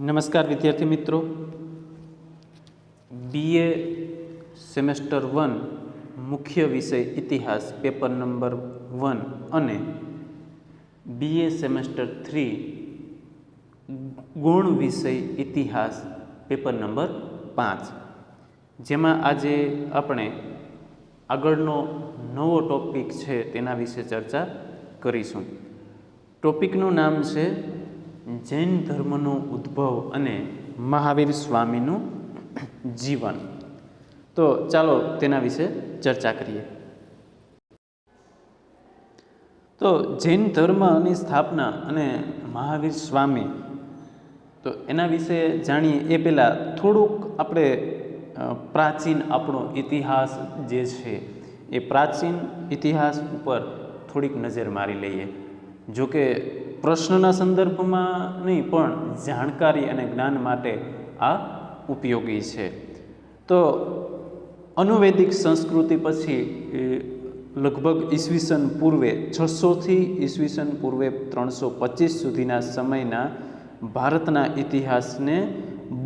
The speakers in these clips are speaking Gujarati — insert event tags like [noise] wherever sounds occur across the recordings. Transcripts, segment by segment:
નમસ્કાર વિદ્યાર્થી મિત્રો. બીએ સેમેસ્ટર વન મુખ્ય વિષય ઇતિહાસ પેપર નંબર વન અને બીએ સેમેસ્ટર થ્રી ગુણ વિષય ઇતિહાસ પેપર નંબર પાંચ. જેમાં આજે આપણે આગળનો નવો ટોપિક છે તેના વિશે ચર્ચા કરીશું. ટોપિકનું નામ છે જૈન ધર્મનો ઉદ્ભવ અને મહાવીર સ્વામીનું જીવન. તો ચાલો તેના વિશે ચર્ચા કરીએ. તો જૈન ધર્મની સ્થાપના અને મહાવીર સ્વામી, તો એના વિશે જાણીએ. એ પહેલાં થોડુંક આપણે પ્રાચીન આપણો ઇતિહાસ જે છે, એ પ્રાચીન ઇતિહાસ ઉપર થોડીક નજર મારી લઈએ. જો કે પ્રશ્નના સંદર્ભમાં નહીં, પણ જાણકારી અને જ્ઞાન માટે આ ઉપયોગી છે. તો અનુવેદિક સંસ્કૃતિ પછી લગભગ ઈસવીસન પૂર્વે, છસોથી ઈસવીસન પૂર્વે ત્રણસો પચીસ સુધીના સમયના ભારતના ઇતિહાસને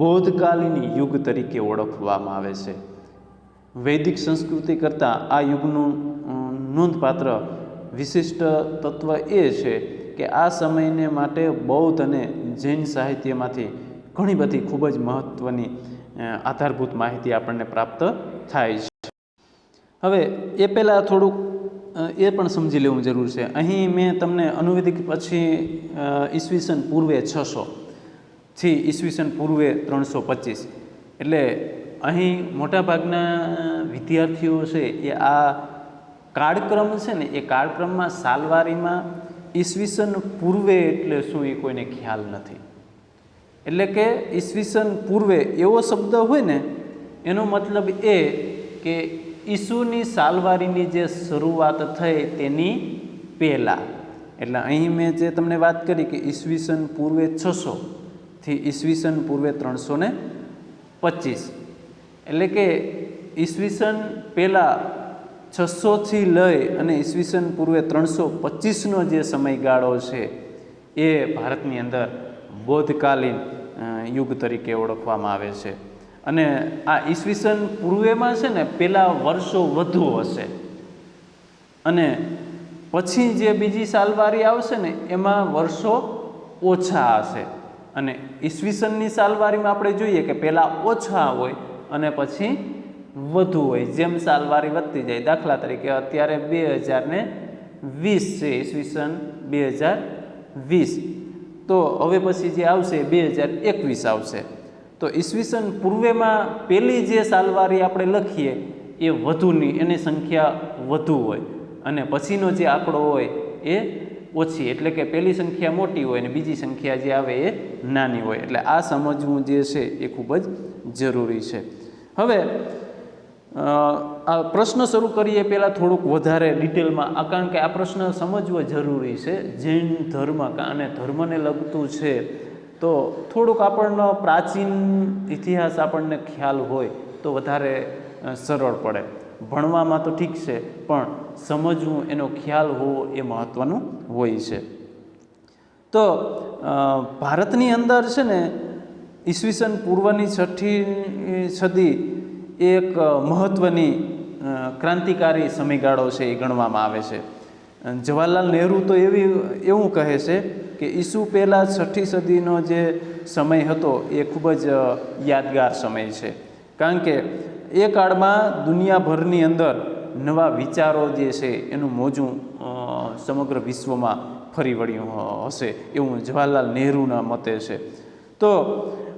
બૌદ્ધકાલીન યુગ તરીકે ઓળખવામાં આવે છે. વૈદિક સંસ્કૃતિ કરતાં આ યુગનું નોંધપાત્ર વિશિષ્ટ તત્વ એ છે કે આ સમયને માટે બૌદ્ધ અને જૈન સાહિત્યમાંથી ઘણી બધી ખૂબ જ મહત્ત્વની આધારભૂત માહિતી આપણને પ્રાપ્ત થાય છે. હવે એ પહેલાં થોડુંક એ પણ સમજી લેવું જરૂર છે. અહીં મેં તમને અનુવેદિક પછી ઈસવીસન પૂર્વે છસો થી ઈસવીસન પૂર્વે ત્રણસો પચીસ. એટલે અહીં મોટાભાગના વિદ્યાર્થીઓ છે એ આ કાળક્રમ છે ને એ કાળક્રમમાં સાલવારીમાં ઈસવીસન પૂર્વે એટલે શું એ કોઈને ખ્યાલ નથી. એટલે કે ઈસવીસન પૂર્વે એવો શબ્દ હોય ને, એનો મતલબ એ કે ઈસુની સાલવારીની જે શરૂઆત થઈ તેની પહેલાં. એટલે અહીં મેં જે તમને વાત કરી કે ઈસવીસન પૂર્વે છસોથી ઈસવીસન પૂર્વે ત્રણસો ને પચીસ. એટલે કે ઈસવીસન પહેલાં છસોથી લઈ અને ઈસવીસન પૂર્વે ત્રણસો પચીસનો જે સમયગાળો છે, એ ભારતની અંદર બૌદ્ધકાલીન યુગ તરીકે ઓળખવામાં આવે છે. અને આ ઈસવીસન પૂર્વેમાં છે ને પહેલાં વર્ષો વધુ હશે. અને પછી જે બીજી સાલવારી આવશે ને, એમાં વર્ષો ઓછા હશે. અને ઈસવીસનની સાલવારીમાં આપણે જોઈએ કે પહેલાં ઓછા હોય અને પછી વધુ હોય. જેમ સાલવારી વધતી જાય, દાખલા તરીકે અત્યારે બે હજાર ને વીસ છે, ઈસવીસન બે હજાર વીસ તો હવે પછી જે આવશે, બે હજાર એકવીસ આવશે. તો ઈસવીસન પૂર્વેમાં પહેલી જે સાલવારી આપણે લખીએ, એ વધુની, એની સંખ્યા વધુ હોય. અને પછીનો જે આંકડો હોય, એ ઓછી. એટલે કે પહેલી સંખ્યા મોટી હોય અને બીજી સંખ્યા જે આવે, એ નાની હોય. એટલે આ સમજવું જે છે, એ ખૂબ જ જરૂરી છે. હવે આ પ્રશ્ન શરૂ કરીએ પહેલાં થોડુંક વધારે ડિટેલમાં, આ કારણ કે આ પ્રશ્ન સમજવો જરૂરી છે. જૈન ધર્મ અને ધર્મને લગતું છે, તો થોડુંક આપણનો પ્રાચીન ઇતિહાસ આપણને ખ્યાલ હોય તો વધારે સરળ પડે. ભણવામાં તો ઠીક છે, પણ સમજવું એનો ખ્યાલ હોવો એ મહત્ત્વનું હોય છે. તો ભારતની અંદર છે ને, ઈસવીસન પૂર્વની છઠ્ઠી સદી એક મહત્ત્વની ક્રાંતિકારી સમયગાળો છે એ ગણવામાં આવે છે. જવાહરલાલ નહેરુ તો એવી, એવું કહે છે કે ઈસુ પહેલાં છઠ્ઠી સદીનો જે સમય હતો એ ખૂબ જ યાદગાર સમય છે. કારણ કે એ કાળમાં દુનિયાભરની અંદર નવા વિચારો જે છે એનું મોજું સમગ્ર વિશ્વમાં ફરી વળ્યું હશે એવું જવાહરલાલ નહેરુના મતે છે. તો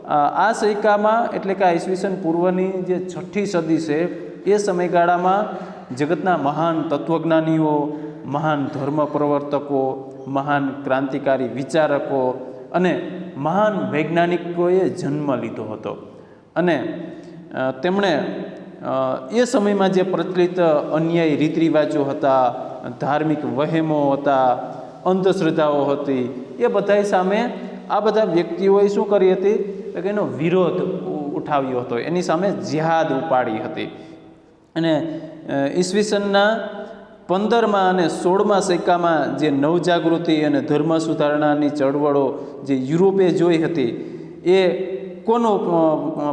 આ સૈકામાં એટલે કે આ ઈસવીસન પૂર્વની જે છઠ્ઠી સદી છે, એ સમયગાળામાં જગતના મહાન તત્વજ્ઞાનીઓ, મહાન ધર્મ પ્રવર્તકો, મહાન ક્રાંતિકારી વિચારકો અને મહાન વૈજ્ઞાનિકોએ જન્મ લીધો હતો. અને તેમણે એ સમયમાં જે પ્રચલિત અન્યાયી રીત રિવાજો હતા, ધાર્મિક વહેમો હતા, અંધશ્રદ્ધાઓ હતી, એ બધાય સામે આ બધા વ્યક્તિઓએ શું કરી હતી? તો કે એનો વિરોધ ઉઠાવ્યો હતો. એની સામે જિહાદ ઉપાડી હતી. અને ઈસવીસનના પંદરમાં અને સોળમા સૈકામાં જે નવજાગૃતિ અને ધર્મ સુધારણાની ચળવળો જે યુરોપે જોઈ હતી, એ કોનું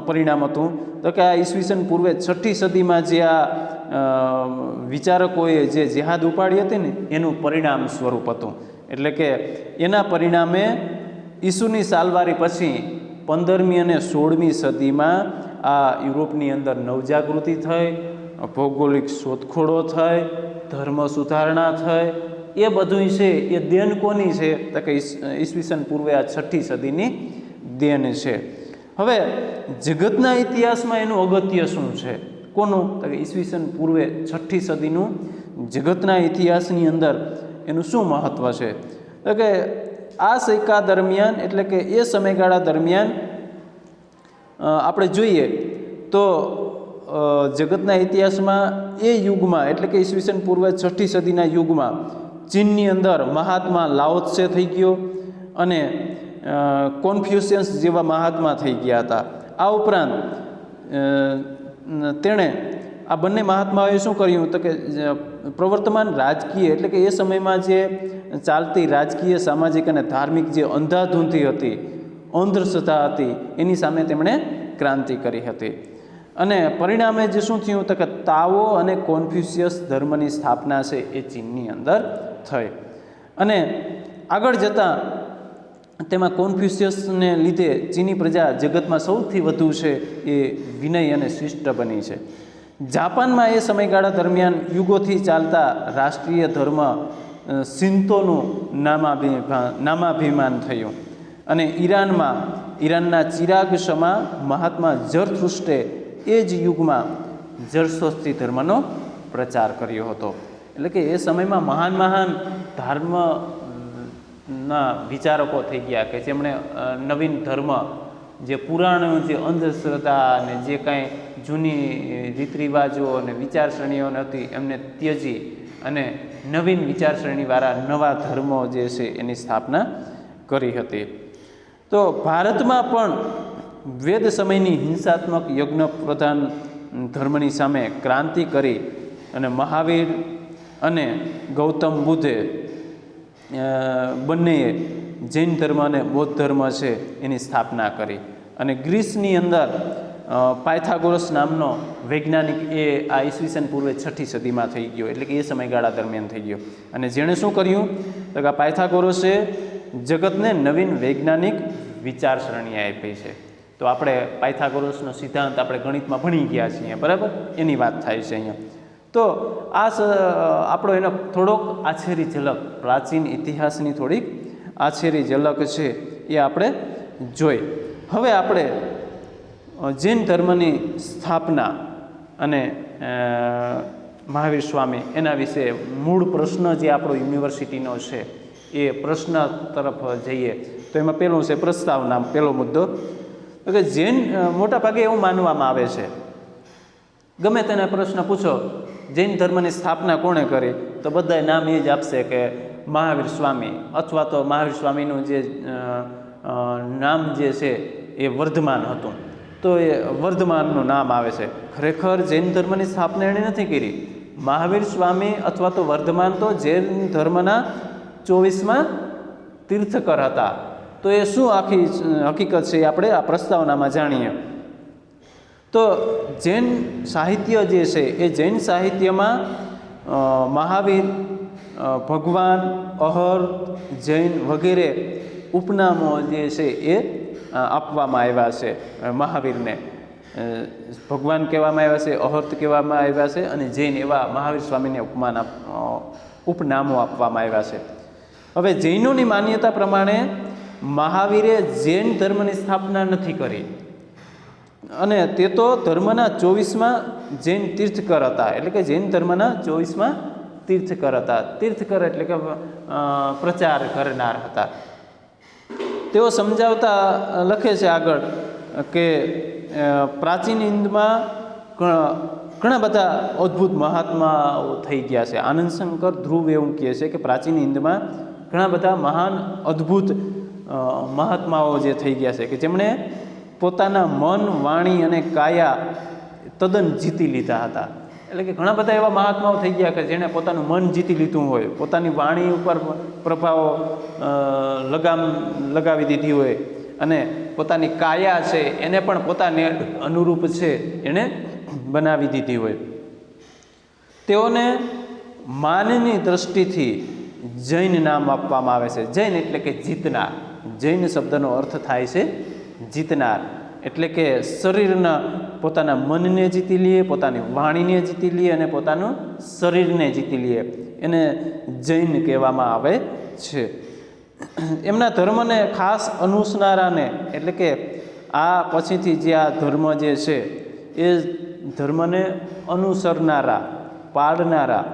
પરિણામ હતું? તો કે આ ઈસવીસન પૂર્વે છઠ્ઠી સદીમાં જે આ વિચારકોએ જે જેહાદ ઉપાડી હતી ને, એનું પરિણામ સ્વરૂપ હતું. એટલે કે એના પરિણામે ઈસુની સાલવારી પછી પંદરમી અને સોળમી સદીમાં આ યુરોપની અંદર નવજાગૃતિ થઈ, ભૌગોલિક શોધખોળો થઈ, ધર્મ સુધારણા થઈ, એ બધું છે, એ દેન કોની છે? તો કે ઈસ- ઈસવીસન પૂર્વે આ છઠ્ઠી સદીની દેન છે. હવે જગતના ઇતિહાસમાં એનું અગત્ય શું છે? કોનું? તો કે ઈસવીસન પૂર્વે છઠ્ઠી સદીનું જગતના ઇતિહાસની અંદર એનું શું મહત્ત્વ છે? તો કે આ સૈકા દરમિયાન, એટલે કે એ સમયગાળા દરમિયાન આપણે જોઈએ તો જગતના ઇતિહાસમાં એ યુગમાં, એટલે કે ઈસવીસન પૂર્વે છઠ્ઠી સદીના યુગમાં, ચીનની અંદર મહાત્મા લાઓત્સે થઈ ગયો અને કોન્ફ્યુશિયન્સ જેવા મહાત્મા થઈ ગયા હતા. આ ઉપરાંત તેણે આ બંને મહાત્માઓએ શું કર્યું? તો કે પ્રવર્તમાન રાજકીય એટલે કે એ સમયમાં જે ચાલતી રાજકીય, સામાજિક અને ધાર્મિક જે અંધાધૂંધી હતી, અંધશ્રદ્ધા હતી, એની સામે તેમણે ક્રાંતિ કરી હતી. અને પરિણામે જે શું થયું? તો કે તાવો અને કોન્ફ્યુશિયસ ધર્મની સ્થાપના છે એ ચીનની અંદર થઈ. અને આગળ જતાં તેમાં કોન્ફ્યુશિયસને લીધે ચીની પ્રજા જગતમાં સૌથી વધુ છે એ વિનય અને શિષ્ટ બની છે. જાપાનમાં એ સમયગાળા દરમિયાન યુગોથી ચાલતા રાષ્ટ્રીય ધર્મ સિંતોનું નામાભિમા નામાભિમાન થયું. અને ઈરાનમાં, ઈરાનના ચિરાગ શમા મહાત્મા જરથુષ્ટે એ જ યુગમાં જરસોસ્તી ધર્મનો પ્રચાર કર્યો હતો. એટલે કે એ સમયમાં મહાન મહાન ધર્મના વિચારકો થઈ ગયા કે જેમણે નવીન ધર્મ, જે પુરાણ, જે અંધશ્રદ્ધા અને જે કાંઈ જૂની રીત રિવાજો અને વિચારસરણીઓ હતી, એમને ત્યજી અને નવીન વિચારસરણીવાળા નવા ધર્મો જે છે એની સ્થાપના કરી હતી. તો ભારતમાં પણ વેદ સમયની હિંસાત્મક યજ્ઞ પ્રધાન ધર્મની સામે ક્રાંતિ કરી અને મહાવીર અને ગૌતમ બુદ્ધે બંનેએ જૈન ધર્મ અને બૌદ્ધ ધર્મ છે એની સ્થાપના કરી. અને ગ્રીસની અંદર પાયથાગોરસ નામનો વૈજ્ઞાનિક એ આ ઈસવીસન પૂર્વે છઠ્ઠી સદીમાં થઈ ગયો, એટલે કે એ સમયગાળા દરમિયાન થઈ ગયો. અને જેણે શું કર્યું? તો કે આ પાયથાગોરસે જગતને નવીન વૈજ્ઞાનિક વિચારસરણી આપી છે. તો આપણે પાયથાગોરસનો સિદ્ધાંત આપણે ગણિતમાં ભણી ગયા છીએ, બરાબર? એની વાત થાય છે અહીંયા. તો આ આપણો એનો થોડોક આછેરી ઝલક પ્રાચીન ઇતિહાસની થોડીક આછેરી ઝલક છે એ આપણે જોઈ. હવે આપણે જૈન ધર્મની સ્થાપના અને મહાવીર સ્વામી એના વિશે મૂળ પ્રશ્ન જે આપણો યુનિવર્સિટીનો છે એ પ્રશ્ન તરફ જઈએ. તો એમાં પહેલું છે પ્રસ્તાવના પહેલો મુદ્દો. તો કે જૈન મોટાભાગે મોટા ભાગે એવું માનવામાં આવે છે. ગમે તેને પ્રશ્ન પૂછો, જૈન ધર્મની સ્થાપના કોણે કરી? તો બધાય નામ એ જ આપશે કે મહાવીર સ્વામી અથવા તો મહાવીર સ્વામીનું જે નામ જે છે એ વર્ધમાન હતું. તો એ વર્ધમાનનું નામ આવે છે. ખરેખર જૈન ધર્મની સ્થાપના એણે નથી કરી. મહાવીર સ્વામી અથવા તો વર્ધમાન તો જૈન ધર્મના ચોવીસમાં તીર્થકર હતા. તો એ શું આખી હકીકત છે આપણે આ પ્રસ્તાવનામાં જાણીએ. તો જૈન સાહિત્ય જે છે એ જૈન સાહિત્યમાં મહાવીર ભગવાન, અહર, જૈન વગેરે ઉપનામો જે છે એ આપવામાં આવ્યા છે મહાવીરને. ભગવાન કહેવામાં આવ્યા છે, અહર્ત કહેવામાં આવ્યા છે અને જૈન એવા મહાવીર સ્વામીને ઉપમાન ઉપનામો આપવામાં આવ્યા છે. હવે જૈનોની માન્યતા પ્રમાણે મહાવીરે જૈન ધર્મની સ્થાપના નથી કરી. અને તે તો ધર્મના ચોવીસમાં જૈન તીર્થકર હતા એટલે કે જૈન ધર્મના ચોવીસમાં તીર્થકર હતા તીર્થકર એટલે કે પ્રચાર કરનાર હતા. તેઓ સમજાવતા લખે છે આગળ કે પ્રાચીન હિન્દમાં ઘણા બધા અદ્ભુત મહાત્માઓ થઈ ગયા છે. આનંદ શંકર ધ્રુવ એવું કહે છે કે પ્રાચીન હિન્દમાં ઘણા બધા મહાન, અદ્ભુત મહાત્માઓ જે થઈ ગયા છે કે જેમણે પોતાના મન, વાણી અને કાયા તદ્દન જીતી લીધા હતા. એટલે કે ઘણા બધા એવા મહાત્માઓ થઈ ગયા કે જેણે પોતાનું મન જીતી લીધું હોય, પોતાની વાણી ઉપર પ્રભાવ લગામ, લગાવી દીધી હોય અને પોતાની કાયા છે, એને પણ પોતાને અનુરૂપ છે એણે બનાવી દીધી હોય. તેઓને માનની દ્રષ્ટિથી જૈન નામ આપવામાં આવે છે. જૈન એટલે કે જીતનાર. જૈન શબ્દનો અર્થ થાય છે જીતનાર. એટલે કે શરીરના પોતાના મનને જીતી લઈએ, પોતાની વાણીને જીતી લઈએ અને પોતાનું શરીરને જીતી લઈએ. એને જૈન કહેવામાં આવે છે. એમના ધર્મને ખાસ અનુસનારાને, એટલે કે આ પછીથી જે આ ધર્મ જે છે, એ ધર્મને અનુસરનારા પાડનારા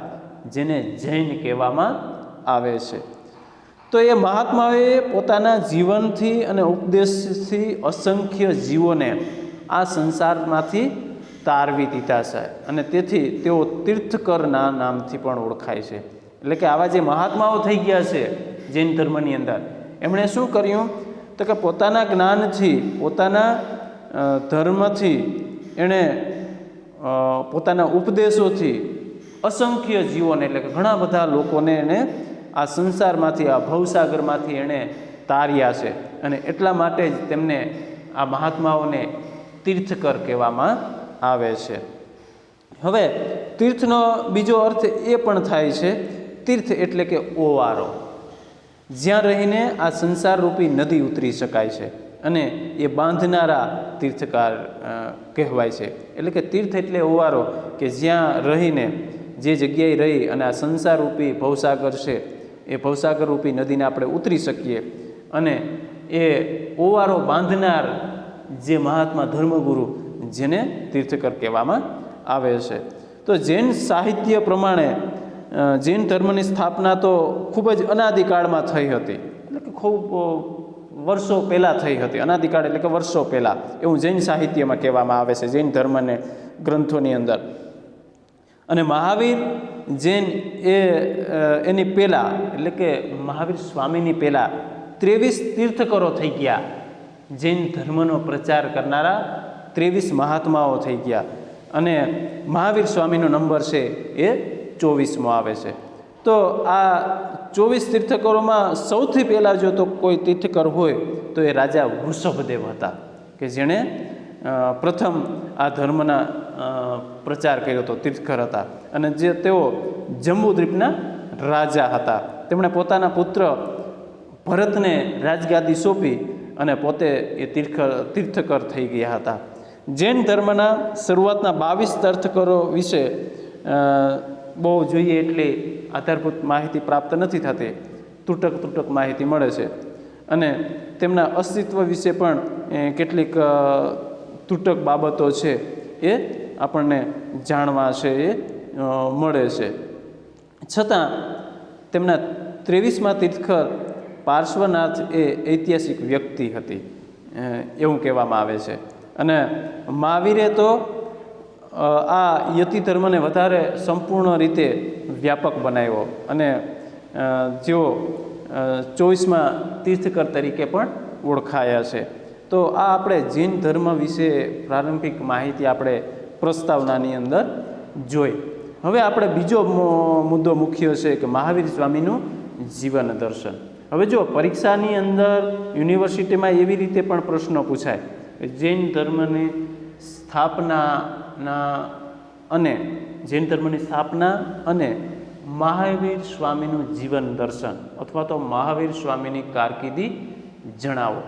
જેને જૈન કહેવામાં આવે છે. તો એ મહાત્માઓએ પોતાના જીવનથી અને ઉપદેશથી અસંખ્ય જીવોને આ સંસારમાંથી તારવી દીધા છે. અને તેથી તેઓ તીર્થકરના નામથી પણ ઓળખાય છે. એટલે કે આવા જે મહાત્માઓ થઈ ગયા છે જૈન ધર્મની અંદર, એમણે શું કર્યું? તો કે પોતાના જ્ઞાનથી, પોતાના ધર્મથી એણે પોતાના ઉપદેશોથી અસંખ્ય જીવોને, એટલે કે ઘણા બધા લોકોને એણે આ સંસારમાંથી, આ ભવસાગરમાંથી એણે તાર્યા છે. અને એટલા માટે જ તેમને આ મહાત્માઓને તીર્થકર કહેવામાં આવે છે. હવે તીર્થનો બીજો અર્થ એ પણ થાય છે, તીર્થ એટલે કે ઓવારો. જ્યાં રહીને આ સંસારરૂપી નદી ઉતરી શકાય છે અને એ બાંધનારા તીર્થકાર કહેવાય છે. એટલે કે તીર્થ એટલે ઓવારો કે જ્યાં રહીને જે જગ્યાએ રહી અને આ સંસારરૂપી ભવસાગર છે, એ ભવસાગરરૂપી નદીને આપણે ઉતરી શકીએ અને એ ઓવારો બાંધનાર જે મહાત્મા ધર્મગુરુ જેને તીર્થકર કહેવામાં આવે છે. તો જૈન સાહિત્ય પ્રમાણે જૈન ધર્મની સ્થાપના તો ખૂબ જ અનાદિકાળમાં થઈ હતી. એટલે કે ખૂબ વર્ષો પહેલાં થઈ હતી. અનાદિકાળ એટલે કે વર્ષો પહેલાં એવું જૈન સાહિત્યમાં કહેવામાં આવે છે, જૈન ધર્મને ગ્રંથોની અંદર. અને મહાવીર જૈન એ એની પહેલાં, એટલે કે મહાવીર સ્વામીની પહેલાં ત્રેવીસ તીર્થકરો થઈ ગયા. જૈન ધર્મનો પ્રચાર કરનારા ત્રેવીસ મહાત્માઓ થઈ ગયા. અને મહાવીર સ્વામીનો નંબર છે એ ચોવીસમો આવે છે. તો આ ચોવીસ તીર્થકરોમાં સૌથી પહેલાં જો તો કોઈ તીર્થકર હોય, તો એ રાજા વૃષભદેવ હતા, કે જેણે પ્રથમ આ ધર્મના પ્રચાર કર્યો હતો, તીર્થકર હતા. અને જે તેઓ જંબુદ્વીપના રાજા હતા. તેમણે પોતાના પુત્ર ભરતને રાજગાદી સોંપી અને પોતે એ તીર્થ, તીર્થકર થઈ ગયા હતા. જૈન ધર્મના શરૂઆતના બાવીસ તીર્થકરો વિશે બહુ જોઈએ એટલી આધારભૂત માહિતી પ્રાપ્ત નથી થતી. તૂટક તૂટક માહિતી મળે છે. અને તેમના અસ્તિત્વ વિશે પણ કેટલીક તૂટક બાબતો છે એ આપણને જાણવા છે એ મળે છે. છતાં તેમના ત્રેવીસમાં તીર્થકર પાર્શ્વનાથ એ ઐતિહાસિક વ્યક્તિ હતી. એવું કહેવામાં આવે છે. અને મહાવીરે તો આ યતિ ધર્મને વધારે સંપૂર્ણ રીતે વ્યાપક બનાવ્યો. અને જેઓ ચોવીસમાં તીર્થકર તરીકે પણ ઓળખાયા છે. તો આ આપણે જૈન ધર્મ વિશે પ્રારંભિક માહિતી આપણે પ્રસ્તાવનાની અંદર જોઈ. હવે આપણે બીજો મુદ્દો મુખ્ય છે કે મહાવીર સ્વામીનું જીવન દર્શન. હવે જો પરીક્ષાની અંદર યુનિવર્સિટીમાં એવી રીતે પણ પ્રશ્નો પૂછાય જૈન ધર્મની સ્થાપનાના અને જૈન ધર્મની સ્થાપના અને મહાવીર સ્વામીનું જીવન દર્શન અથવા તો મહાવીર સ્વામીની કારકિર્દી જણાવો.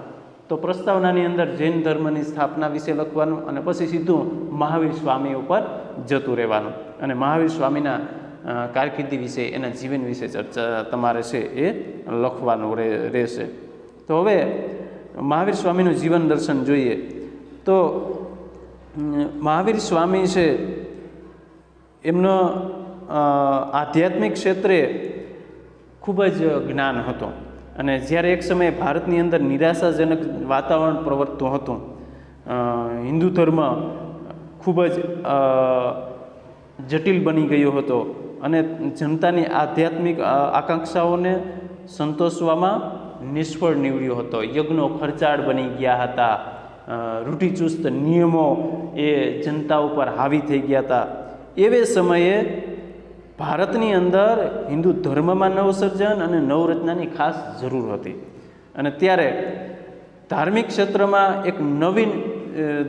તો પ્રસ્તાવનાની અંદર જૈન ધર્મની સ્થાપના વિશે લખવાનું અને પછી સીધું મહાવીર સ્વામી ઉપર જતું રહેવાનું. અને મહાવીર સ્વામીના કારકિર્દી વિશે, એના જીવન વિશે ચર્ચા તમારે છે એ લખવાનું રહે- રહેશે. તો હવે મહાવીર સ્વામીનું જીવન દર્શન જોઈએ. તો મહાવીર સ્વામી છે, એમનો આધ્યાત્મિક ક્ષેત્રે ખૂબ જ જ્ઞાન હતું. અને જ્યારે એક સમયે ભારતની અંદર નિરાશાજનક વાતાવરણ પ્રવર્તતું હતું હિન્દુ ધર્મ ખૂબ જ જટિલ બની ગયો હતો અને જનતાની આધ્યાત્મિક આકાંક્ષાઓને સંતોષવામાં નિષ્ફળ નીવડ્યો હતો. યજ્ઞો ખર્ચાળ બની ગયા હતા. રૂઢિચુસ્ત નિયમો એ જનતા ઉપર હાવી થઈ ગયા હતા. એવે સમયે ભારતની અંદર હિન્દુ ધર્મમાં નવસર્જન અને નવરચનાની ખાસ જરૂર હતી. અને ત્યારે ધાર્મિક ક્ષેત્રમાં એક નવીન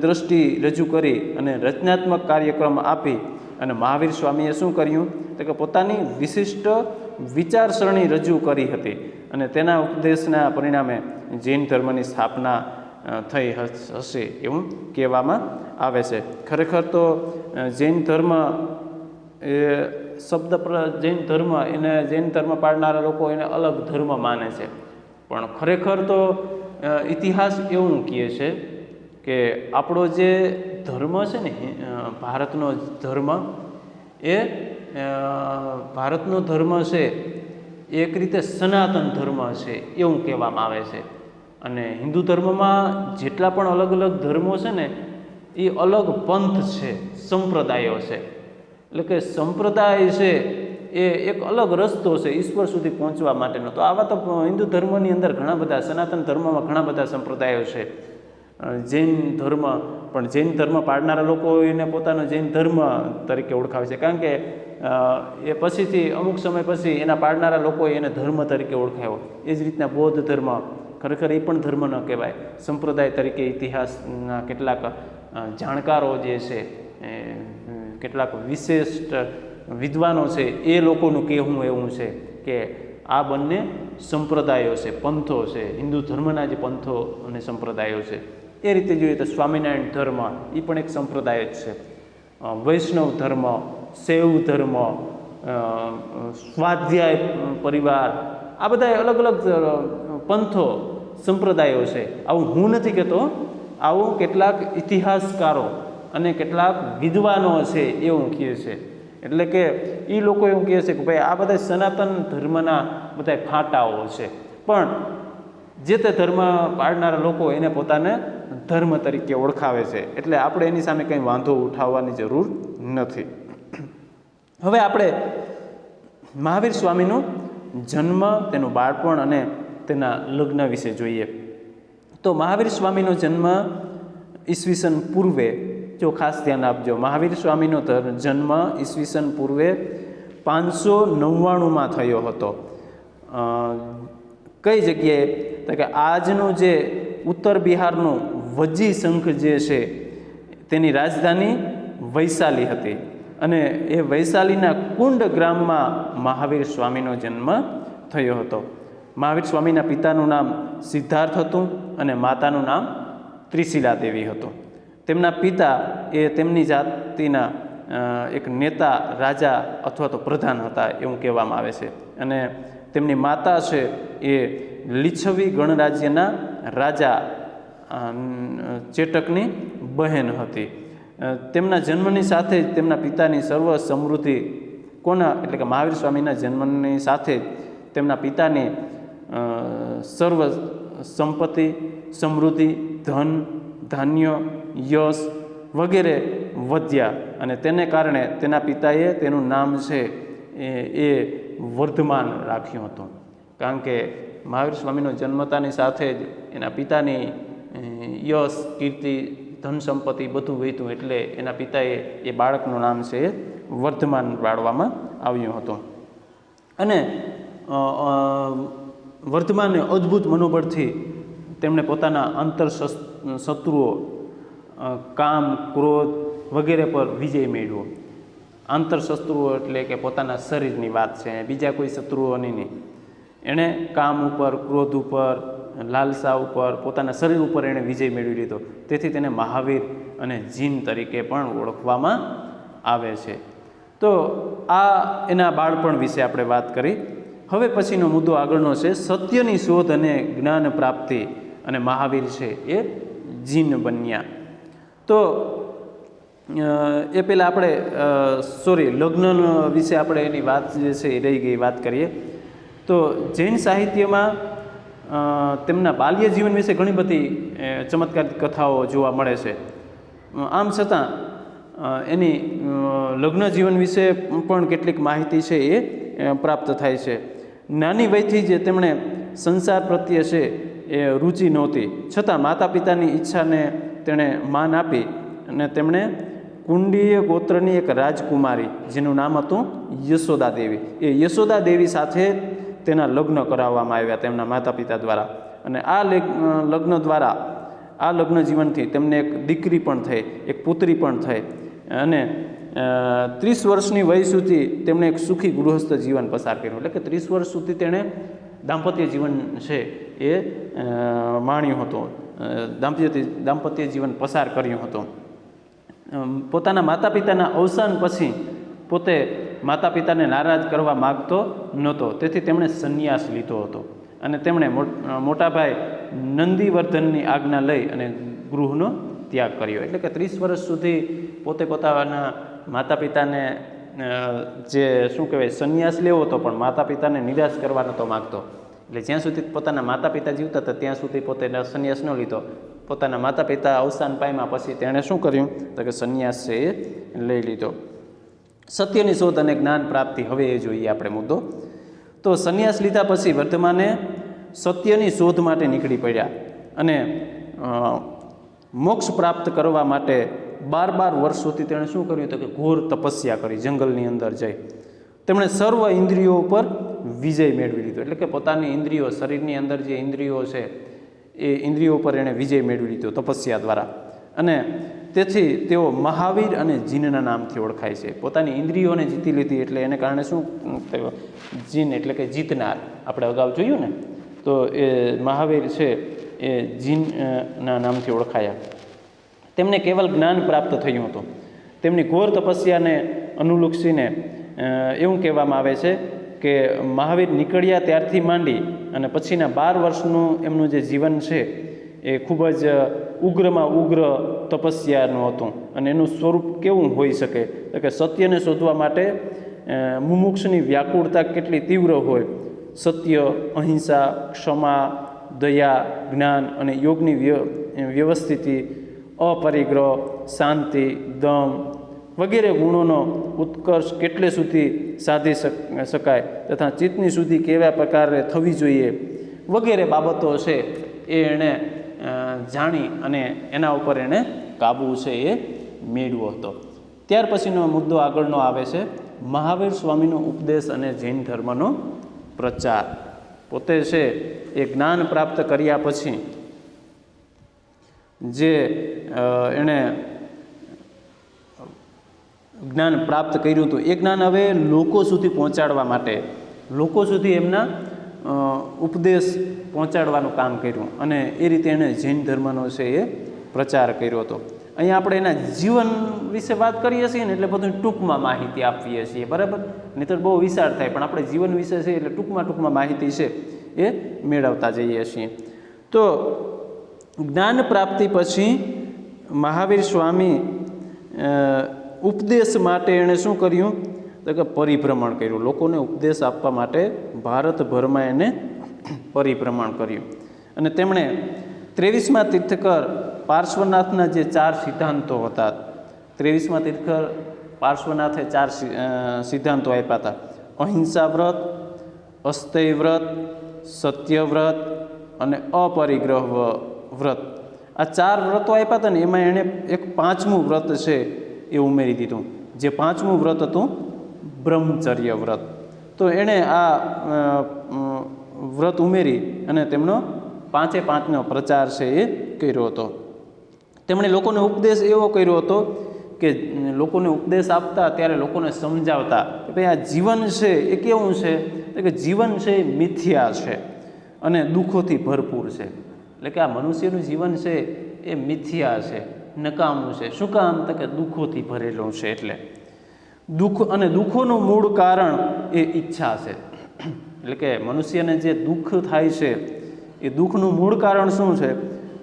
દ્રષ્ટિ રજૂ કરી અને રચનાત્મક કાર્યક્રમ આપી અને મહાવીર સ્વામીએ શું કર્યું? તો કે પોતાની વિશિષ્ટ વિચારસરણી રજૂ કરી હતી. અને તેના ઉપદેશના પરિણામે જૈન ધર્મની સ્થાપના થઈ હશે એવું કહેવામાં આવે છે. ખરેખર તો જૈન ધર્મ એ શબ્દ પર, જૈન ધર્મ એને, જૈન ધર્મ પાળનારા લોકો એને અલગ ધર્મ માને છે. પણ ખરેખર તો ઇતિહાસ એવું કહે છે કે આપણો જે ધર્મ છે ને ભારતનો ધર્મ, એ ભારતનો ધર્મ છે, એક રીતે સનાતન ધર્મ છે, એવું કહેવામાં આવે છે. અને હિન્દુ ધર્મમાં જેટલા પણ અલગ અલગ ધર્મો છે ને, એ અલગ પંથ છે, સંપ્રદાયો છે. એટલે કે સંપ્રદાય છે, એ એક અલગ રસ્તો છે, ઈશ્વર સુધી પહોંચવા માટેનો. તો આવા તો હિન્દુ ધર્મની અંદર ઘણા બધા સનાતન ધર્મમાં ઘણા બધા સંપ્રદાયો છે. જૈન ધર્મ, પણ જૈન ધર્મ પાળનારા લોકો એને પોતાનો જૈન ધર્મ તરીકે ઓળખાવે છે. કારણ કે એ પછીથી, અમુક સમય પછી એના પાળનારા લોકોએ એને ધર્મ તરીકે ઓળખાયો. એ જ રીતના બૌદ્ધ ધર્મ, ખરેખર એ પણ ધર્મ ન કહેવાય. સંપ્રદાય તરીકે ઇતિહાસના કેટલાક જાણકારો જે છે કેટલાક વિશિષ્ટ વિદ્વાનો છે, એ લોકોનું કહેવું એવું છે કે આ બંને સંપ્રદાયો છે, પંથો છે. હિન્દુ ધર્મના જે પંથો અને સંપ્રદાયો છે. એ રીતે જોઈએ તો સ્વામિનારાયણ ધર્મ એ પણ એક સંપ્રદાય જ છે. વૈષ્ણવ ધર્મ શૈવ ધર્મ સ્વાધ્યાય પરિવાર, આ બધા અલગ અલગ પંથો, સંપ્રદાયો છે. આવું હું નથી કહેતો, આવું કેટલાક ઇતિહાસકારો અને કેટલાક વિદ્વાનો છે એવું કહે છે. એટલે કે એ લોકો એવું કહે છે કે ભાઈ, આ બધા સનાતન ધર્મના બધા ફાટાઓ છે. પણ જે તે ધર્મ પાળનારા લોકો એને પોતાને ધર્મ તરીકે ઓળખાવે છે. એટલે આપણે એની સામે કંઈ વાંધો ઉઠાવવાની જરૂર નથી. હવે આપણે મહાવીર સ્વામીનું જન્મ, તેનું બાળપણ અને તેના લગ્ન વિશે જોઈએ. તો મહાવીર સ્વામીનો જન્મ ઈસવીસન પૂર્વે, જો ખાસ ધ્યાન આપજો, મહાવીર સ્વામીનો જન્મ ઈસવીસન પૂર્વે પાંચસો નવ્વાણુંમાં થયો હતો. કઈ જગ્યાએ? તો કે આજનું જે ઉત્તર બિહારનું વજી શંખ જે છે, તેની રાજધાની વૈશાલી હતી. અને એ વૈશાલીના કુંડ ગ્રામમાં મહાવીર સ્વામીનો જન્મ થયો હતો. મહાવીર સ્વામીના પિતાનું નામ સિદ્ધાર્થ હતું અને માતાનું નામ ત્રિશિલા દેવી હતું. તેમના પિતા એ તેમની જાતિના એક નેતા, રાજા અથવા તો પ્રધાન હતા એવું કહેવામાં આવે છે. અને તેમની માતા છે એ લીછવી ગણરાજ્યના રાજા ચેટકની બહેન હતી. તેમના જન્મની સાથે જ તેમના પિતાની સર્વ સમૃદ્ધિ કોના, એટલે કે મહાવીર સ્વામીના જન્મની સાથે જ તેમના પિતાની સર્વ સંપત્તિ, સમૃદ્ધિ, ધન, ધાન્ય, યશ વગેરે વધ્યા અને તેને કારણે તેના પિતાએ તેનું નામ છે એ વર્ધમાન રાખ્યું હતું. કારણ કે મહાવીર સ્વામીનો જન્મતાની સાથે જ એના પિતાની યશ, કીર્તિ, ધન સંપત્તિ બધું વહેતું એટલે એના પિતાએ એ બાળકનું નામ છે વર્ધમાન પાડવામાં આવ્યું હતું. અને વર્ધમાને અદ્ભુત મનોબળથી તેમણે પોતાના અંતર શત્રુઓ કામ, ક્રોધ વગેરે પર વિજય મેળવ્યો. આંતર શત્રુઓ એટલે કે પોતાના શરીરની વાત છે, બીજા કોઈ શત્રુઓની નહીં. એણે કામ ઉપર, ક્રોધ ઉપર લાલસા ઉપર, પોતાના શરીર ઉપર એણે વિજય મેળવી લીધો. તેથી તેને મહાવીર અને જીન તરીકે પણ ઓળખવામાં આવે છે. તો આ એના બાળપણ વિશે આપણે વાત કરી. હવે પછીનો મુદ્દો આગળનો છે, સત્યની શોધ અને જ્ઞાન પ્રાપ્તિ અને મહાવીર છે એ જીન બન્યા. તો એ પહેલાં આપણે સોરી લગ્ન વિશે આપણે એની વાત જે છે એ રહી ગઈ, વાત કરીએ. તો જૈન સાહિત્યમાં તેમના બાલ્ય જીવન વિશે ઘણી બધી ચમત્કાર કથાઓ જોવા મળે છે. આમ છતાં એની લગ્ન જીવન વિશે પણ કેટલીક માહિતી છે એ પ્રાપ્ત થાય છે. નાની વયથી જ તેમણે સંસાર પ્રત્યે છે, એ રુચિ નહોતી. છતાં માતા પિતાની ઈચ્છાને તેણે માન આપી અને તેમણે કુંડીય ગોત્રની એક રાજકુમારી, જેનું નામ હતું યશોદા દેવી. એ યશોદા દેવી સાથે તેના લગ્ન કરાવવામાં આવ્યા તેમના માતા પિતા દ્વારા. અને આ લેગ- લગ્ન દ્વારા, આ લગ્ન જીવનથી તેમને એક દીકરી પણ થઈ, એક પુત્રી પણ થઈ. અને ત્રીસ વર્ષની વય સુધી તેમણે એક સુખી ગૃહસ્થ જીવન પસાર કર્યું. એટલે કે ત્રીસ વર્ષ સુધી તેણે દાંપત્ય જીવન છે એ માણ્યું હતું. દાંપત્ય દાંપત્ય જીવન પસાર કર્યું હતું. પોતાના માતા પિતાના અવસાન પછી પોતે માતા પિતાને નારાજ કરવા માગતો નહોતો. તેથી તેમણે સંન્યાસ લીધો હતો અને તેમણે મોટ- મોટાભાઈ નંદીવર્ધનની આજ્ઞા લઈ અને ગૃહનો ત્યાગ કર્યો. એટલે કે ત્રીસ વર્ષ સુધી પોતે પોતાના માતા પિતાને જે શું કહેવાય, સંન્યાસ લેવો હતો, પણ માતા પિતાને નિરાશ કરવા નહોતો માગતો. એટલે જ્યાં સુધી પોતાના માતા પિતા જીવતા હતા, ત્યાં સુધી પોતે સંન્યાસ ન લીધો. પોતાના માતા પિતા અવસાન પામ્યા પછી તેણે શું કર્યું? તો કે સંન્યાસ એ લઈ લીધો. સત્યની શોધ અને જ્ઞાન પ્રાપ્તિ. હવે એ જોઈએ આપણે મુદ્દો. તો સંન્યાસ લીધા પછી વર્તમાને સત્યની શોધ માટે નીકળી પડ્યા અને મોક્ષ પ્રાપ્ત કરવા માટે બાર બાર વર્ષ સુધી તેણે શું કર્યું તો કે ઘોર તપસ્યા કરી, જંગલની અંદર જઈ. તેમણે સર્વ ઇન્દ્રિયો ઉપર વિજય મેળવી લીધો. એટલે કે પોતાની ઇન્દ્રિયો, શરીરની અંદર જે ઇન્દ્રિયો છે, એ ઇન્દ્રિયો ઉપર એણે વિજય મેળવી લીધો તપસ્યા દ્વારા. અને તેથી તેઓ મહાવીર અને જીનના નામથી ઓળખાય છે. પોતાની ઇન્દ્રિયોને જીતી લીધી એટલે એને કારણે શું જીન એટલે કે જીતનાર. આપણે અગાઉ જોયું ને? તો એ મહાવીર છે, એ જીનના નામથી ઓળખાયા. તેમને કેવલ જ્ઞાન પ્રાપ્ત થયું હતું. તેમની ઘોર તપસ્યાને અનુલક્ષીને એવું કહેવામાં આવે છે કે મહાવીર નીકળ્યા ત્યારથી માંડી અને પછીના બાર વર્ષનું એમનું જે જીવન છે, એ ખૂબ જ ઉગ્રમાં ઉગ્ર તપસ્યાનું હતું. અને એનું સ્વરૂપ કેવું હોઈ શકે? તો કે સત્યને શોધવા માટે મુમુક્ષની વ્યાકુળતા કેટલી તીવ્ર હોય? સત્ય, અહિંસા, ક્ષમા, દયા, જ્ઞાન અને યોગની વ્ય વ્યવસ્થિતિ, અપરિગ્રહ, શાંતિ, દમ વગેરે ગુણોનો ઉત્કર્ષ કેટલે સુધી સાધી શક- શકાય? તથા ચિત્તની સુધી કેવા પ્રકારે થવી જોઈએ? વગેરે બાબતો છે. એ એણે જાણી અને એના ઉપર એણે કાબુ છે એ મેળવ્યો હતો. ત્યાર પછીનો મુદ્દો આગળનો આવે છે, મહાવીર સ્વામીનો ઉપદેશ અને જૈન ધર્મનો પ્રચાર. પોતે છે એ જ્ઞાન પ્રાપ્ત કર્યા પછી જે એણે જ્ઞાન પ્રાપ્ત કર્યું હતું, એ જ્ઞાન હવે લોકો સુધી પહોંચાડવા માટે, લોકો સુધી એમના ઉપદેશ પહોંચાડવાનું કામ કર્યું અને એ રીતે એણે જૈન ધર્મનો છે એ પ્રચાર કર્યો હતો. અહીંયા આપણે એના જીવન વિશે વાત કરીએ છીએ ને એટલે બધું ટૂંકમાં માહિતી આપીએ છીએ, બરાબર? નહીંતર બહુ વિશાળ થાય, પણ આપણે જીવન વિશે છે એટલે ટૂંકમાં ટૂંકમાં માહિતી છે એ મેળવતા જઈએ છીએ. તો જ્ઞાન પ્રાપ્તિ પછી મહાવીર સ્વામી ઉપદેશ માટે એણે શું કર્યું? તો કે પરિભ્રમણ કર્યું. લોકોને ઉપદેશ આપવા માટે ભારતભરમાં એને [clears throat] પરિભ્રમણ કર્યું. અને તેમણે ત્રેવીસમાં તીર્થકર પાર્શ્વનાથના જે ચાર સિદ્ધાંતો હતા, ત્રેવીસમાં તીર્થકર પાર્શ્વનાથે ચાર સિદ્ધાંતો આપ્યા હતા. અહિંસા વ્રત અસ્તય વ્રત સત્ય વ્રત અને અપરિગ્રહ વ્રત. આ ચાર વ્રતો આપ્યા હતા ને, એમાં એણે એક પાંચમું વ્રત છે એ ઉમેરી દીધું, જે પાંચમું વ્રત હતું બ્રહ્મચર્ય વ્રત. તો એણે આ વ્રત ઉમેરી અને તેમનો પાંચે પાંચનો પ્રચાર છે એ કર્યો હતો. તેમણે લોકોને ઉપદેશ એવો કર્યો હતો કે લોકોને ઉપદેશ આપતા ત્યારે લોકોને સમજાવતા કે ભાઈ આ જીવન છે એ કેવું છે? એટલે કે જીવન છે એ મિથ્યા છે અને દુઃખોથી ભરપૂર છે. એટલે કે આ મનુષ્યનું જીવન છે એ મિથ્યા છે, નકામું છે. શું કામ? તો કે દુઃખોથી ભરેલું છે એટલે. દુઃખ અને દુઃખોનું મૂળ કારણ એ ઈચ્છા છે. એટલે કે મનુષ્યને જે દુઃખ થાય છે, એ દુઃખનું મૂળ કારણ શું છે?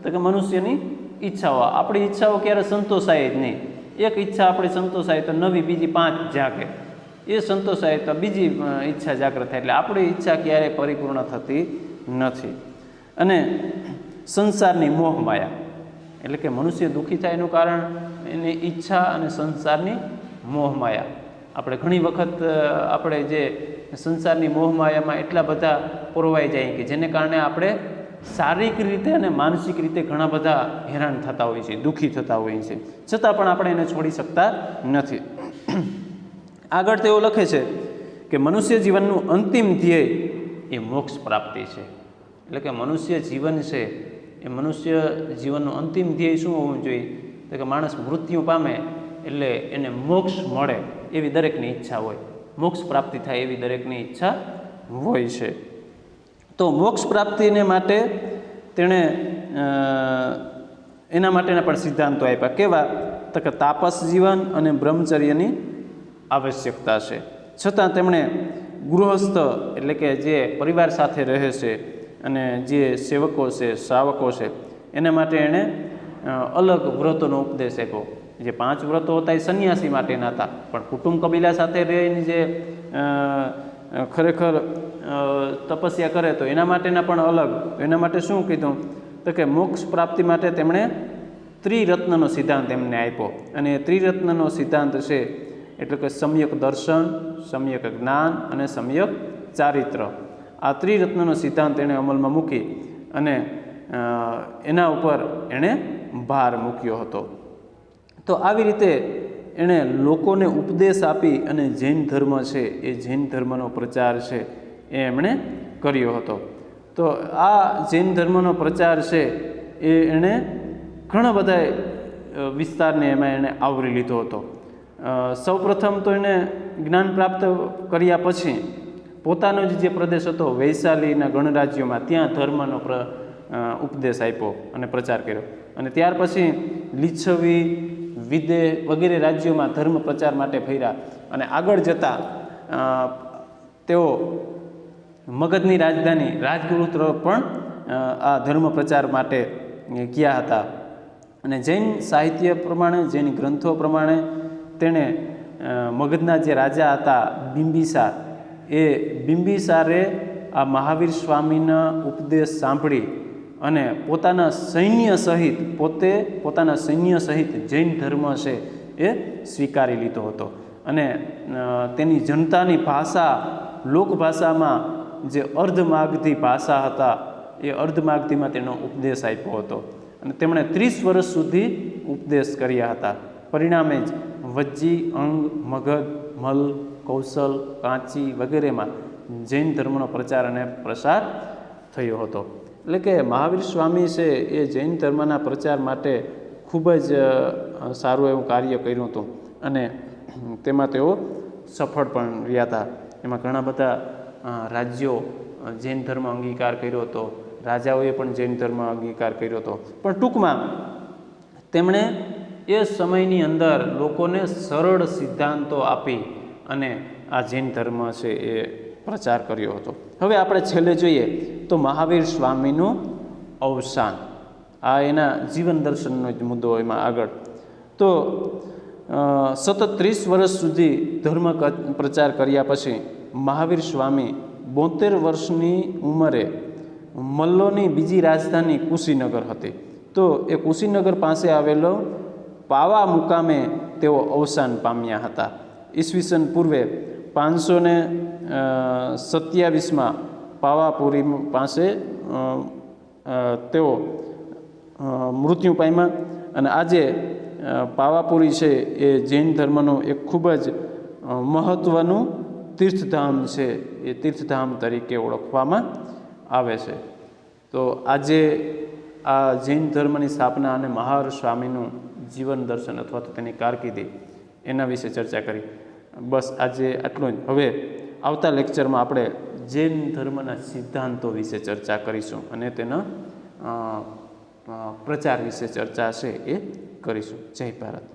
તો કે મનુષ્યની ઈચ્છાઓ. આપણી ઈચ્છાઓ ક્યારે સંતોષાય જ નહીં. એક ઈચ્છા આપણી સંતોષાય તો નવી બીજી પાંચ જાગે. એ સંતોષાય તો બીજી ઈચ્છા જાગૃત થાય. એટલે આપણી ઈચ્છા ક્યારેય પરિપૂર્ણ થતી નથી. અને સંસારની મોહ માયા. એટલે કે મનુષ્ય દુઃખી થાય એનું કારણ એની ઈચ્છા અને સંસારની મોહમાયા આપણે ઘણી વખત આપણે જે સંસારની મોહમાયામાં એટલા બધા પુરવાઈ જાય કે જેને કારણે આપણે શારીરિક રીતે અને માનસિક રીતે ઘણા બધા હેરાન થતા હોઈએ છીએ દુઃખી થતા હોઈએ છીએ છતાં પણ આપણે એને છોડી શકતા નથી. આગળ તેઓ લખે છે કે મનુષ્ય જીવનનું અંતિમ ધ્યેય એ મોક્ષ પ્રાપ્તિ છે. એટલે કે મનુષ્ય જીવન છે, એ મનુષ્ય જીવનનું અંતિમ ધ્યેય શું હોવું જોઈએ? તો કે માણસ મૃત્યુ પામે એટલે એને મોક્ષ મળે. એવી દરેકની ઈચ્છા હોય. મોક્ષ પ્રાપ્તિ થાય એવી દરેકની ઈચ્છા હોય છે. તો મોક્ષ પ્રાપ્તિને માટે તેણે એના માટેના પણ સિદ્ધાંતો આપ્યા. કેવા? તો કે તાપસ જીવન અને બ્રહ્મચર્યની આવશ્યકતા છે. છતાં તેમણે ગૃહસ્થ એટલે કે જે પરિવાર સાથે રહે છે અને જે સેવકો છે, શ્રાવકો છે, એના માટે એણે અલગ વ્રતોનો ઉપદેશ આપ્યો. જે પાંચ વ્રતો હતા એ સંન્યાસી માટેના હતા. પણ કુટુંબ કબીલા સાથે રહીને જે ખરેખર તપસ્યા કરે તો એના માટેના પણ અલગ. એના માટે શું કીધું? તો કે મોક્ષ પ્રાપ્તિ માટે તેમણે ત્રિરત્નનો સિદ્ધાંત એમને આપ્યો. અને ત્રિરત્નનો સિદ્ધાંત છે એટલે કે સમ્યક દર્શન, સમ્યક જ્ઞાન અને સમ્યક ચારિત્ર. આ ત્રિરત્નનો સિદ્ધાંત એણે અમલમાં મૂકી અને એના ઉપર એણે ભાર મૂક્યો હતો. તો આવી રીતે એણે લોકોને ઉપદેશ આપી અને જૈન ધર્મ છે, એ જૈન ધર્મનો પ્રચાર છે, એ એમણે કર્યો હતો. તો આ જૈન ધર્મનો પ્રચાર છે, એ એણે ઘણા બધા વિસ્તારને એમાં એણે આવરી લીધો હતો. સૌપ્રથમ તો એણે જ્ઞાન પ્રાપ્ત કર્યા પછી પોતાનો જ જે પ્રદેશ હતો, વૈશાલીના ગણરાજ્યોમાં, ત્યાં ધર્મનો પ્ર ઉપદેશ આપ્યો અને પ્રચાર કર્યો. અને ત્યાર પછી લીછવી વિદે વગેરે રાજ્યોમાં ધર્મ પ્રચાર માટે ફર્યા અને આગળ જતાં તેઓ મગધની રાજધાની રાજગુરુ તરફ પણ આ ધર્મ પ્રચાર માટે ગયા હતા. અને જૈન સાહિત્ય પ્રમાણે, જૈન ગ્રંથો પ્રમાણે તેણે મગધના જે રાજા હતા બિંબિસાર, એ બિંબિસારે આ મહાવીર સ્વામીના ઉપદેશ સાંભળી અને પોતાના સૈન્ય સહિત, પોતે પોતાના સૈન્ય સહિત જૈન ધર્મ છે એ સ્વીકારી લીધો હતો. અને તેની જનતાની ભાષા, લોકભાષામાં જે અર્ધમાગધી ભાષા હતા, એ અર્ધમાગધીમાં તેનો ઉપદેશ આપ્યો હતો. અને તેમણે ત્રીસ વર્ષ સુધી ઉપદેશ કર્યા હતા. પરિણામે જ વજ્જી, અંગ, મગધ, મલ, કૌશલ, કાંચી વગેરેમાં જૈન ધર્મનો પ્રચાર અને પ્રસાર થયો હતો. એટલે કે મહાવીર સ્વામી છે એ જૈન ધર્મના પ્રચાર માટે ખૂબ જ સારું એવું કાર્ય કર્યું હતું. અને તેમાં તેઓ સફળ પણ રહ્યા હતા. એમાં ઘણા બધા રાજ્યો જૈન ધર્મ અંગીકાર કર્યો હતો. રાજાઓએ પણ જૈન ધર્મ અંગીકાર કર્યો હતો. પણ ટૂંકમાં તેમણે એ સમયની અંદર લોકોને સરળ સિદ્ધાંતો આપી અને આ જૈન ધર્મ છે એ પ્રચાર કર્યો હતો. હવે આપણે છેલ્લે જોઈએ તો મહાવીર સ્વામીનું અવસાન. આ એના જીવન દર્શનનો જ મુદ્દો એમાં આગળ. તો સતત ત્રીસ વર્ષ સુધી ધર્મ પ્રચાર કર્યા પછી મહાવીર સ્વામી બોતેર વર્ષની ઉંમરે મલ્લોની બીજી રાજધાની કુશીનગર હતી. તો એ કુશીનગર પાસે આવેલો પાવા મુકામે તેઓ અવસાન પામ્યા હતા. ઈસવીસન પૂર્વે પાંચસો ને સત્યાવીસમાં પાવાપુરી પાસે તેઓ મૃત્યુ પામ્યા અને આજે પાવાપુરી છે એ જૈન ધર્મનું એક ખૂબ જ મહત્ત્વનું તીર્થધામ છે એ તીર્થધામ તરીકે ઓળખવામાં આવે છે. તો આજે આ જૈન ધર્મની સ્થાપના અને મહાર સ્વામીનું જીવન દર્શન અથવા તો તેની કારકિર્દી એના વિશે ચર્ચા કરી. બસ આજે આટલું જ. હવે આવતા લેક્ચરમાં આપણે જૈન ધર્મના સિદ્ધાંતો વિશે ચર્ચા કરીશું અને તેના પ્રચાર વિશે ચર્ચા છે એ કરીશું. જય ભારત.